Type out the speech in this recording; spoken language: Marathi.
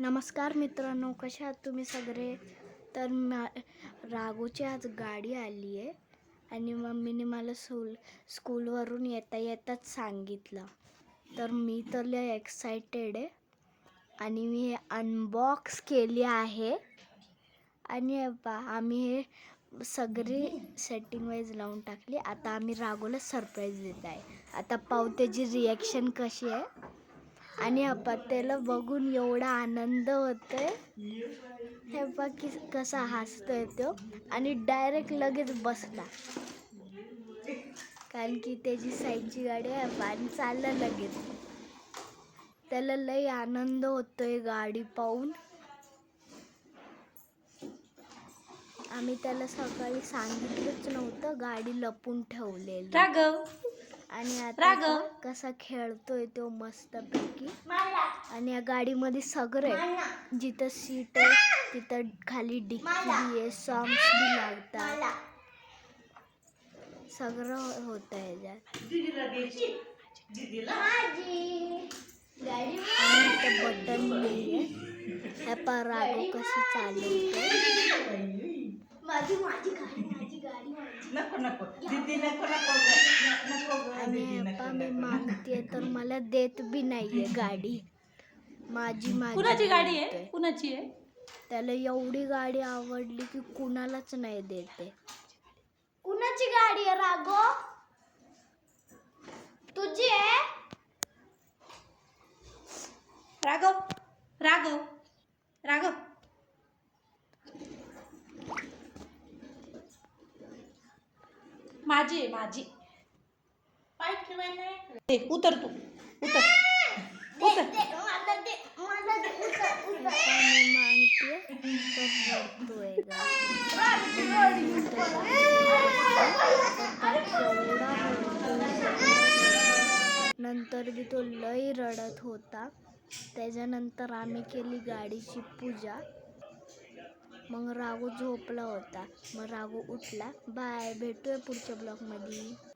नमस्कार मित्रांनो कशा आहात तुम्ही सगळे? तर मा राघूची आज गाडी आली आहे आणि मम्मीने मला स्कूल स्कूलवरून येता येताच सांगितलं. तर मी तर लय एक्सायटेड आहे आणि मी हे अनबॉक्स केली आहे. आणि बा आम्ही हे सगळी सेटिंग वाईज लावून टाकली. आता आम्ही राघूला सरप्राईज देत आहे. आता पाहू त्याची रिॲक्शन कशी आहे? आणि अपत्याला बघून एवढा आनंद होतोय. हे बघ की कसा हसतोय तो. आणि डायरेक्ट लगेच बसला. कारण की त्याची साईडची गाडी आहे आणि चालला लगेच. त्याला लई आनंद होतोय गाडी पाहून. आम्ही त्याला सकाळी सांगितलंच नव्हतं गाडी लपून ठेवलेली. राघव. आणि आता राघव. कसा खेळतोय तो मस्तपैकी. आणि या गाडीमध्ये सगळं आहे जिथं सीट आहे तिथं खाली डिक्की आहे सॉंग्स बी लागतात. सगळं होतं ह्याच्यात आणि इथं बटन नाही आहे. ह्या कशी चालवते माझी माझी गाडी माझी गाडी. नको नको. दीदी नको नको. आणि नको मी. मागते तर मला देत बी नाहीये गाडी. माझी माझी कुणाची गाडी आहे. कुणाची आहे? त्याला एवढी गाडी आवडली की कुणालाच नाही देते. कुणाची गाडी आहे रागो तुझी आहे? राघव राघव राघव. माझी आहे माझी. पाय उतर तू. उतर. उतर. नंतर बी तो लय रडत होता. त्याच्यानंतर आम्ही केली गाडीची पूजा. मग राघू झोपला होता. मग राघू उठला. बाय भेटूया पुढच्या ब्लॉगमध्ये.